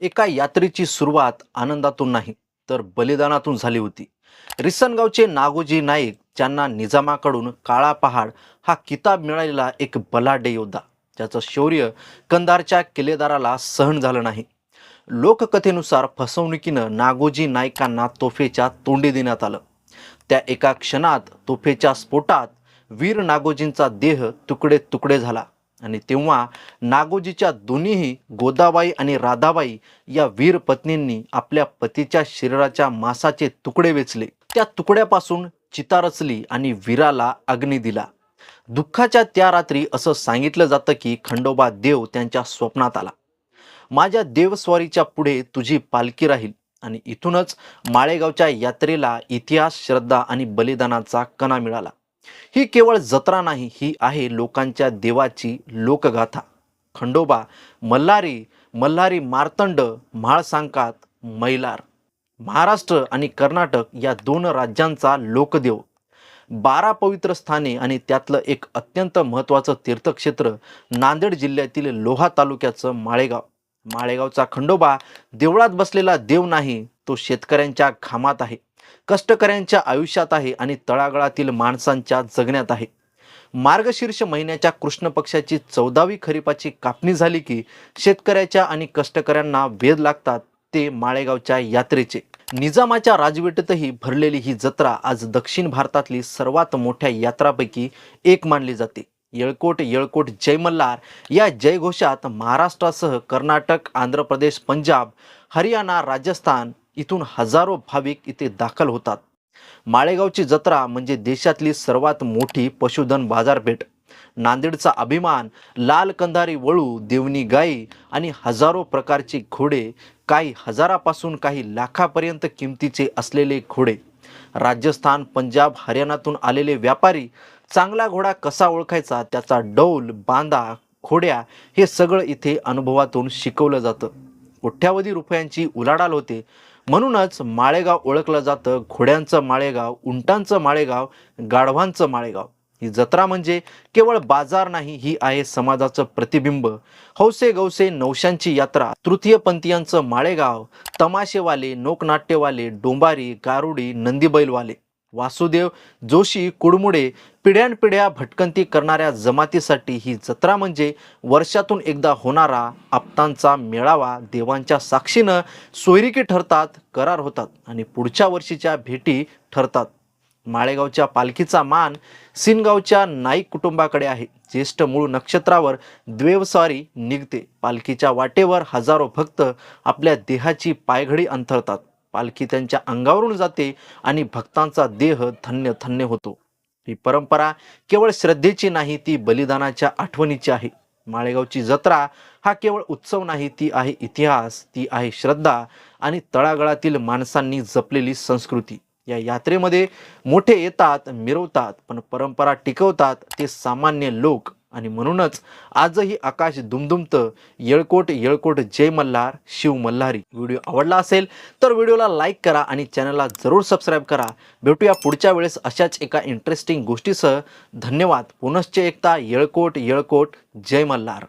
एका यात्रेची सुरुवात आनंदातून नाही तर बलिदानातून झाली होती. रिसनगावचे नागोजी नाईक ज्यांना निजामाकडून काळा पहाड हा किताब मिळालेला एक बलाढ्य योद्धा ज्याचं शौर्य कंदारच्या किल्लेदाराला सहन झालं नाही. लोककथेनुसार फसवणुकीनं नागोजी नाईकांना तोफेच्या तोंडी देण्यात आलं. त्या एका क्षणात तोफेच्या स्फोटात वीर नागोजींचा देह तुकडे तुकडे झाला. आणि तेव्हा नागोजीच्या दोन्हीही गोदाबाई आणि राधाबाई या वीर पत्नींनी आपल्या पतीच्या शरीराच्या मांसाचे तुकडे वेचले. त्या तुकड्यापासून चिता रचली आणि वीराला अग्नी दिला. दुःखाच्या त्या रात्री असं सांगितलं जातं की खंडोबा देव त्यांच्या स्वप्नात आला. माझ्या देवस्वारीच्या पुढे तुझी पालखी राहील आणि इथूनच माळेगावच्या यात्रेला इतिहास श्रद्धा आणि बलिदानाचा कणा मिळाला. ही केवळ जत्रा नाही ही आहे लोकांच्या देवाची लोकगाथा. खंडोबा मल्हारी मल्हारी मार्तंड म्हाळसांकात मैलार. महाराष्ट्र आणि कर्नाटक या दोन राज्यांचा लोकदेव. बारा पवित्र स्थाने आणि त्यातलं एक अत्यंत महत्त्वाचं तीर्थक्षेत्र नांदेड जिल्ह्यातील लोहा तालुक्याचं माळेगाव. माळेगावचा खंडोबा देवळात बसलेला देव नाही तो शेतकऱ्यांच्या घामात आहे कष्टकऱ्यांच्या आयुष्यात आहे आणि तळागाळातील माणसांच्या जगण्यात आहे. मार्गशीर्ष महिन्याच्या कृष्ण पक्षाची चौदावी खरीपाची कापणी झाली की शेतकऱ्याच्या आणि कष्टकऱ्यांना वेध लागतात ते माळेगावच्या यात्रेचे. निजामाच्या राजवटीतही भरलेली ही जत्रा आज दक्षिण भारतातली सर्वात मोठ्या यात्रापैकी एक मानली जाते. येळकोट येळकोट जय मल्हार या जयघोषात महाराष्ट्रासह कर्नाटक आंध्र प्रदेश पंजाब हरियाणा राजस्थान इथून हजारो भाविक इथे दाखल होतात. माळेगावची जत्रा म्हणजे देशातली सर्वात मोठी पशुधन बाजारपेठ. नांदेडचा अभिमान लाल कंधारी वळू देवणी गाई आणि हजारो प्रकारचे घोडे काही हजारापासून काही लाखापर्यंत किमतीचे असलेले घोडे. राजस्थान पंजाब हरियाणातून आलेले व्यापारी चांगला घोडा कसा ओळखायचा त्याचा डौल बांदा घोड्या हे सगळं इथे अनुभवातून शिकवलं जातं. कोट्यावधी रुपयांची उलाढाल होते. म्हणूनच माळेगाव ओळखलं जातं. घोड्यांचं माळेगाव उंटांचं माळेगाव गाढवांचं माळेगाव. ही जत्रा म्हणजे केवळ बाजार नाही ही आहे समाजाचं प्रतिबिंब. हौसे गौसे नवशांची यात्रा. तृतीयपंथीयांचं माळेगाव तमाशेवाले नोकनाट्यवाले डोंबारी गारुडी नंदीबैलवाले. वासुदेव जोशी कुडमुडे पिढ्यानपिढ्या भटकंती करणाऱ्या जमातीसाठी ही जत्रा म्हणजे वर्षातून एकदा होणारा आप्तांचा मेळावा. देवांच्या साक्षीनं सोयरिकी ठरतात करार होतात आणि पुढच्या वर्षीच्या भेटी ठरतात. माळेगावच्या पालखीचा मान सिनगावच्या नाईक कुटुंबाकडे आहे. ज्येष्ठ मूळ नक्षत्रावर द्वेवस्वारी निघते. पालखीच्या वाटेवर हजारो भक्त आपल्या देहाची पायघडी अंथरतात. पालखी त्यांच्या अंगावरून जाते आणि भक्तांचा देह धन्य धन्य होतो. ही परंपरा केवळ श्रद्धेची नाही ती बलिदानाच्या आठवणीची आहे. माळेगावची जत्रा हा केवळ उत्सव नाही ती आहे इतिहास ती आहे श्रद्धा आणि तळागळातील माणसांनी जपलेली संस्कृती. या यात्रेमध्ये मोठे येतात मिरवतात पण परंपरा टिकवतात ते सामान्य लोक. आणि म्हणूनच आजही आकाश दुमदुमतं येळकोट येळकोट जय मल्हार शिव मल्हारी. व्हिडिओ आवडला असेल तर व्हिडिओला लाईक करा आणि चॅनलला जरूर सबस्क्राईब करा. भेटूया पुढच्या वेळेस अशाच एका इंटरेस्टिंग गोष्टीसह. धन्यवाद. पुनश्च एकता येळकोट येळकोट जय मल्हार.